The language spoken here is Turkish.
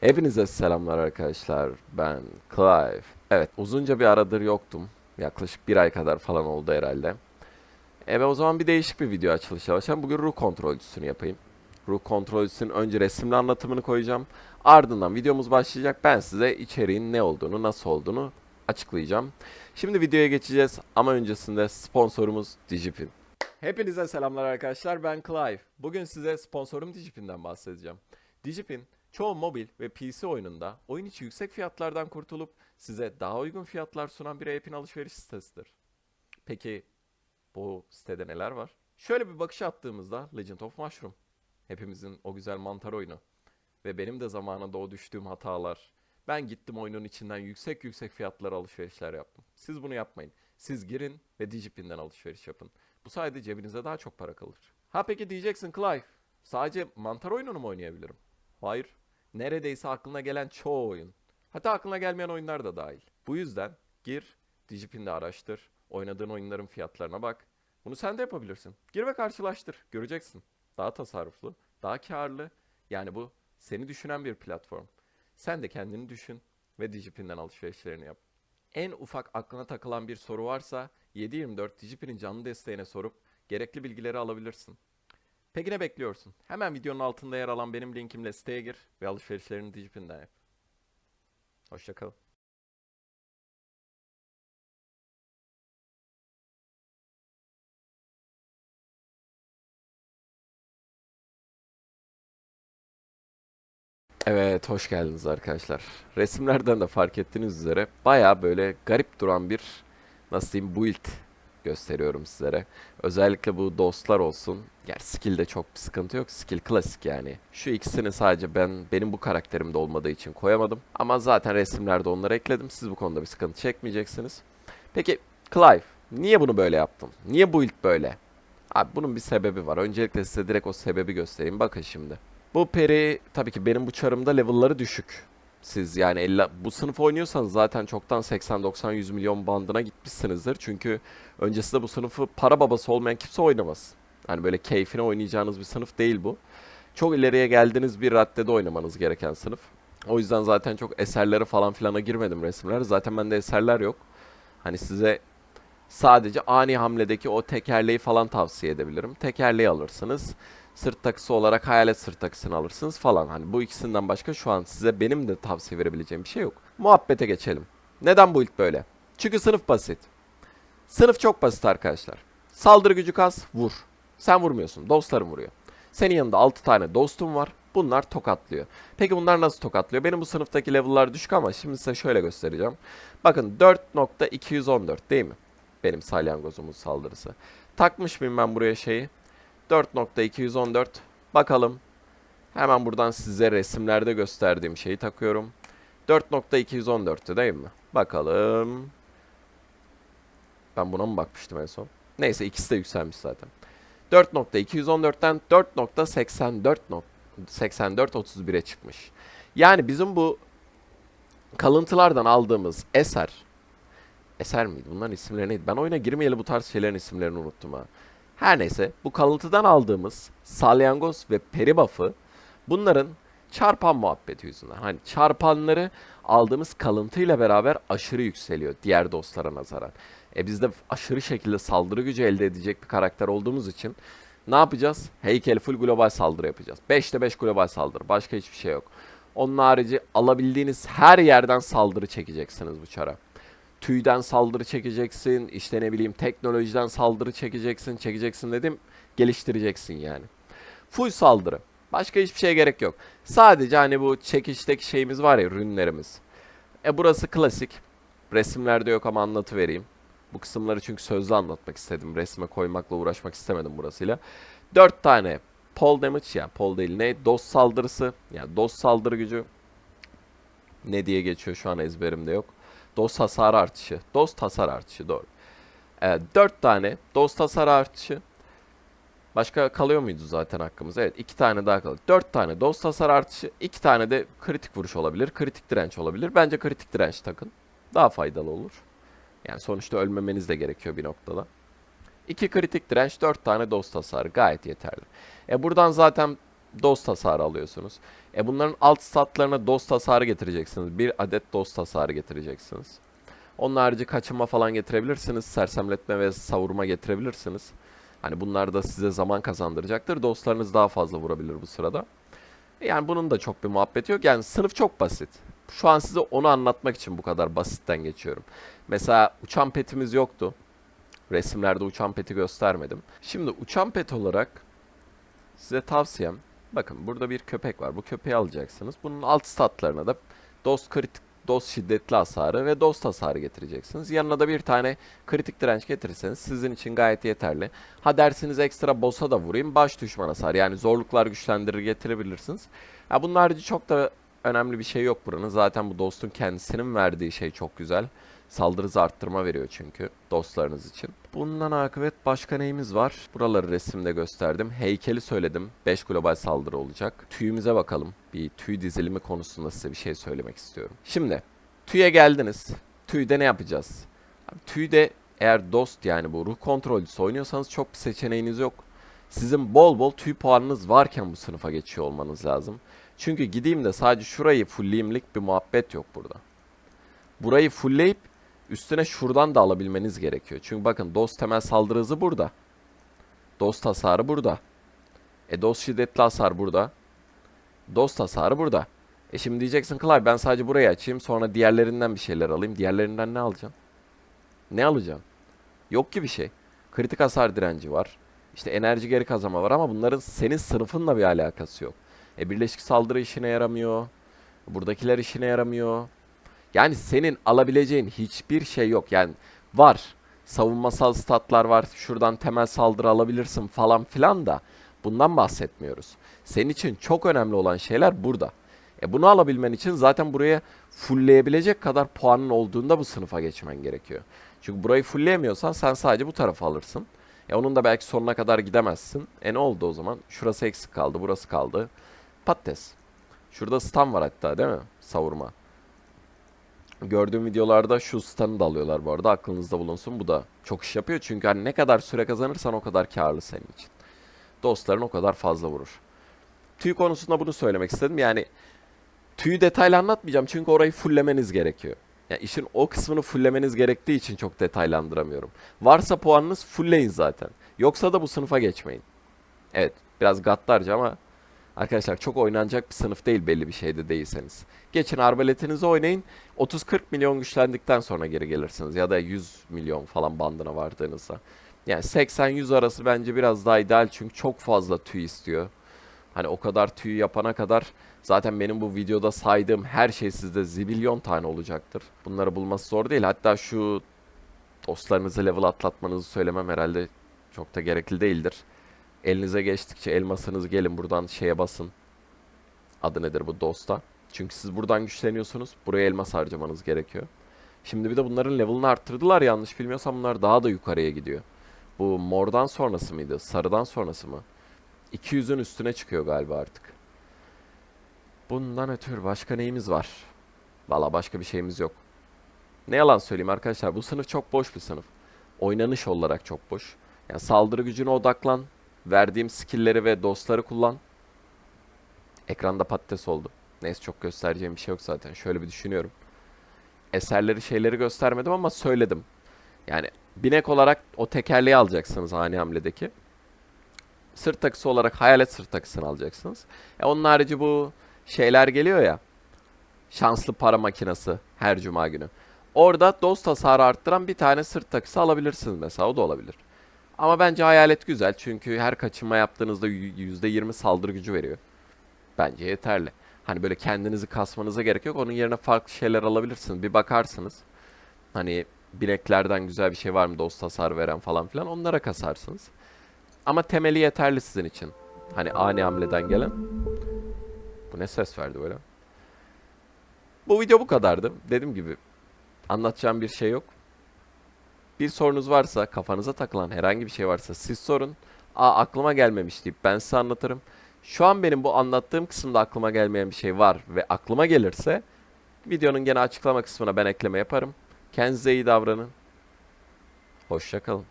Hepinize selamlar arkadaşlar. Ben Clive. Evet, uzunca bir aradır yoktum. Yaklaşık bir ay kadar falan oldu herhalde. E ve o zaman bir değişik bir video açılışı başlayalım. Bugün ruh kontrolcüsünü yapayım. Ruh kontrolcüsünün önce resimli anlatımını koyacağım. Ardından videomuz başlayacak. Ben size içeriğin ne olduğunu, nasıl olduğunu açıklayacağım. Şimdi videoya geçeceğiz ama öncesinde sponsorumuz Digipin. Hepinize selamlar arkadaşlar. Ben Clive. Bugün size sponsorum Digipin'den bahsedeceğim. Digipin çoğu mobil ve PC oyununda oyun içi yüksek fiyatlardan kurtulup size daha uygun fiyatlar sunan bir e-pin alışveriş sitesidir. Peki bu sitede neler var? Şöyle bir bakış attığımızda Legend of Mushroom. Hepimizin o güzel mantar oyunu. Ve benim de zamanında o düştüğüm hatalar. Ben gittim oyunun içinden yüksek yüksek fiyatlara alışverişler yaptım. Siz bunu yapmayın. Siz girin ve Digipin'den alışveriş yapın. Bu sayede cebinize daha çok para kalır. Ha peki diyeceksin Clive. Sadece mantar oyununu mu oynayabilirim? Hayır. Neredeyse aklına gelen çoğu oyun. Hatta aklına gelmeyen oyunlar da dahil. Bu yüzden gir, Digipin'de araştır, oynadığın oyunların fiyatlarına bak. Bunu sen de yapabilirsin. Gir ve karşılaştır. Göreceksin. Daha tasarruflu, daha karlı. Yani bu seni düşünen bir platform. Sen de kendini düşün ve Digipin'den alışverişlerini yap. En ufak aklına takılan bir soru varsa 724 Digipin'in canlı desteğine sorup gerekli bilgileri alabilirsin. Peki ne bekliyorsun? Hemen videonun altında yer alan benim linkimle siteye gir ve alışverişlerini Digipin'den yap. Hoşçakalın. Evet, hoş geldiniz arkadaşlar. Resimlerden de fark ettiğiniz üzere baya böyle garip duran bir nasıl diyeyim build gösteriyorum sizlere. Özellikle bu dostlar olsun. Yani skill'de çok bir sıkıntı yok. Skill klasik yani. Şu ikisini sadece ben benim bu karakterimde olmadığı için koyamadım. Ama zaten resimlerde onları ekledim. Siz bu konuda bir sıkıntı çekmeyeceksiniz. Peki Clive, niye bunu böyle yaptım? Niye build böyle? Abi bunun bir sebebi var. Öncelikle size direkt o sebebi göstereyim. Bakın şimdi. Bu peri tabii ki benim bu çarımda level'ları düşük. Siz yani 50, bu sınıf oynuyorsanız zaten çoktan 80-90-100 milyon bandına gitmişsinizdir. Çünkü öncesinde bu sınıfı para babası olmayan kimse oynamaz. Hani böyle keyfine oynayacağınız bir sınıf değil bu. Çok ileriye geldiğiniz bir raddede oynamanız gereken sınıf. O yüzden zaten çok eserleri falan filana girmedim resimler. Zaten bende eserler yok. Hani size sadece ani hamledeki o tekerleği falan tavsiye edebilirim. Tekerleği alırsınız sırt takısı olarak hayalet sırt takısını alırsınız falan. Hani bu ikisinden başka şu an size benim de tavsiye verebileceğim bir şey yok. Muhabbete geçelim. Neden bu ilk böyle? Çünkü sınıf basit. Sınıf çok basit arkadaşlar. Saldırı gücü kas, vur. Sen vurmuyorsun, dostların vuruyor. Senin yanında 6 tane dostum var. Bunlar tokatlıyor. Peki bunlar nasıl tokatlıyor? Benim bu sınıftaki level'lar düşük ama şimdi size şöyle göstereceğim. Bakın 4.214 değil mi? Benim salyangozumun saldırısı. Takmış mıyım ben buraya şeyi? 4.214 bakalım. Hemen buradan size resimlerde gösterdiğim şeyi takıyorum. 4.214'tü değil mi? Bakalım. Ben buna mı bakmıştım en son? Neyse ikisi de yükselmiş zaten. 4.214'ten 4.84 84.31'e çıkmış. Yani bizim bu kalıntılardan aldığımız eser eser miydi? Bunların isimleri neydi? Ben oyuna girmeyeli bu tarz şeylerin isimlerini unuttum ha. Her neyse bu kalıntıdan aldığımız salyangoz ve peri buff'ı bunların çarpan muhabbeti yüzünden. Hani çarpanları aldığımız kalıntıyla beraber aşırı yükseliyor diğer dostlara nazaran. E biz de aşırı şekilde saldırı gücü elde edecek bir karakter olduğumuz için ne yapacağız? Heykel full global saldırı yapacağız. 5'te 5 global saldırı. Başka hiçbir şey yok. Onun harici alabildiğiniz her yerden saldırı çekeceksiniz bu çara tüyden saldırı çekeceksin, işte ne bileyim teknolojiden saldırı çekeceksin, çekeceksin dedim, geliştireceksin yani. Full saldırı. Başka hiçbir şeye gerek yok. Sadece hani bu çekişteki şeyimiz var ya rünlerimiz. E burası klasik. Resimlerde yok ama anlatı vereyim. Bu kısımları çünkü sözlü anlatmak istedim. Resme koymakla uğraşmak istemedim burasıyla. 4 tane pole damage yani pole değil ne? Dost saldırısı yani dost saldırı gücü. Ne diye geçiyor şu an ezberimde yok. Dost hasar artışı. Dost hasar artışı doğru. Evet, 4 tane dost hasar artışı. Başka kalıyor muydu zaten hakkımız? Evet 2 tane daha kalıyor. 4 tane dost hasar artışı. 2 tane de kritik vuruş olabilir. Kritik direnç olabilir. Bence kritik direnç takın. Daha faydalı olur. Yani sonuçta ölmemeniz de gerekiyor bir noktada. 2 kritik direnç, 4 tane dost hasarı gayet yeterli. E buradan zaten dost hasarı alıyorsunuz. E bunların alt statlarına dost hasarı getireceksiniz. Bir adet dost hasarı getireceksiniz. Onun harici kaçınma falan getirebilirsiniz. Sersemletme ve savurma getirebilirsiniz. Hani bunlar da size zaman kazandıracaktır. Dostlarınız daha fazla vurabilir bu sırada. Yani bunun da çok bir muhabbeti yok. Yani sınıf çok basit. Şu an size onu anlatmak için bu kadar basitten geçiyorum. Mesela uçan petimiz yoktu. Resimlerde uçan peti göstermedim. Şimdi uçan pet olarak size tavsiyem bakın burada bir köpek var. Bu köpeği alacaksınız. Bunun alt statlarına da dost kritik dost şiddetli hasarı ve dost hasarı getireceksiniz. Yanına da bir tane kritik direnç getirirseniz sizin için gayet yeterli. Ha dersiniz ekstra boss'a da vurayım baş düşman hasarı yani zorluklar güçlendirir getirebilirsiniz. Ha bunun harici çok da önemli bir şey yok buranın. Zaten bu dostun kendisinin verdiği şey çok güzel. Saldırı arttırma veriyor çünkü dostlarınız için. Bundan akıbet başka neyimiz var? Buraları resimde gösterdim. Heykeli söyledim. 5 global saldırı olacak. Tüyümüze bakalım. Bir tüy dizilimi konusunda size bir şey söylemek istiyorum. Şimdi tüye geldiniz. Tüyde ne yapacağız? Abi, tüyde eğer dost yani bu ruh kontrolcüsü oynuyorsanız çok bir seçeneğiniz yok. Sizin bol bol tüy puanınız varken bu sınıfa geçiyor olmanız lazım. Çünkü gideyim de sadece şurayı fullleyimlik bir muhabbet yok burada. Burayı fullleyip üstüne şuradan da alabilmeniz gerekiyor. Çünkü bakın dost temel saldırı hızı burada. Dost hasarı burada. E dost şiddetli hasar burada. Dost hasarı burada. E şimdi diyeceksin Clive ben sadece burayı açayım sonra diğerlerinden bir şeyler alayım. Diğerlerinden ne alacağım? Ne alacağım? Yok ki bir şey. Kritik hasar direnci var. İşte enerji geri kazanma var ama bunların senin sınıfınla bir alakası yok. E birleşik saldırı işine yaramıyor. Buradakiler işine yaramıyor. Yani senin alabileceğin hiçbir şey yok. Yani var. Savunmasal statlar var. Şuradan temel saldırı alabilirsin falan filan da bundan bahsetmiyoruz. Senin için çok önemli olan şeyler burada. E bunu alabilmen için zaten buraya fullleyebilecek kadar puanın olduğunda bu sınıfa geçmen gerekiyor. Çünkü burayı fullleyemiyorsan sen sadece bu tarafa alırsın. E onun da belki sonuna kadar gidemezsin. E ne oldu o zaman? Şurası eksik kaldı, burası kaldı. Patates. Şurada stun var hatta değil mi? Savurma. Gördüğüm videolarda şu stun'ı da alıyorlar bu arada. Aklınızda bulunsun. Bu da çok iş yapıyor. Çünkü hani ne kadar süre kazanırsan o kadar karlı senin için. Dostların o kadar fazla vurur. Tüy konusunda bunu söylemek istedim. Yani tüyü detaylı anlatmayacağım. Çünkü orayı fulllemeniz gerekiyor. Yani işin o kısmını fulllemeniz gerektiği için çok detaylandıramıyorum. Varsa puanınız fullleyin zaten. Yoksa da bu sınıfa geçmeyin. Evet biraz gaddarca ama arkadaşlar çok oynanacak bir sınıf değil belli bir şeyde değilseniz. Geçin arbaletinizi oynayın. 30-40 milyon güçlendikten sonra geri gelirsiniz. Ya da 100 milyon falan bandına vardığınızda. Yani 80-100 arası bence biraz daha ideal çünkü çok fazla tüy istiyor. Hani o kadar tüy yapana kadar zaten benim bu videoda saydığım her şey sizde zibilyon tane olacaktır. Bunları bulması zor değil. Hatta şu dostlarınızı level atlatmanızı söylemem herhalde çok da gerekli değildir. Elinize geçtikçe elmasınız gelin buradan şeye basın. Adı nedir bu dosta? Çünkü siz buradan güçleniyorsunuz. Buraya elmas harcamanız gerekiyor. Şimdi bir de bunların level'ını arttırdılar yanlış bilmiyorsam bunlar daha da yukarıya gidiyor. Bu mordan sonrası mıydı? Sarıdan sonrası mı? 200'ün üstüne çıkıyor galiba artık. Bundan ötürü başka neyimiz var? Valla başka bir şeyimiz yok. Ne yalan söyleyeyim arkadaşlar bu sınıf çok boş bir sınıf. Oynanış olarak çok boş. Yani saldırı gücüne odaklan. Verdiğim skill'leri ve dostları kullan. Ekranda patates oldu. Neyse çok göstereceğim bir şey yok zaten. Şöyle bir düşünüyorum. Eserleri şeyleri göstermedim ama söyledim. Yani binek olarak o tekerleği alacaksınız ani hamledeki. Sırt takısı olarak hayalet sırt takısını alacaksınız. E onun harici bu şeyler geliyor ya. Şanslı para makinesi her cuma günü. Orada dost hasarı arttıran bir tane sırt takısı alabilirsiniz mesela. O da olabilir. Ama bence hayalet güzel. Çünkü her kaçınma yaptığınızda %20 saldırı gücü veriyor. Bence yeterli. Hani böyle kendinizi kasmanıza gerek yok. Onun yerine farklı şeyler alabilirsiniz. Bir bakarsınız. Hani bileklerden güzel bir şey var mı dost hasar veren falan filan onlara kasarsınız. Ama temeli yeterli sizin için. Hani ani hamleden gelen. Bu ne ses verdi böyle? Bu video bu kadardı. Dediğim gibi anlatacağım bir şey yok. Bir sorunuz varsa, kafanıza takılan herhangi bir şey varsa siz sorun. Aa aklıma gelmemiş deyip ben size anlatırım. Şu an benim bu anlattığım kısımda aklıma gelmeyen bir şey var ve aklıma gelirse videonun gene açıklama kısmına ben ekleme yaparım. Kendinize iyi davranın. Hoşçakalın.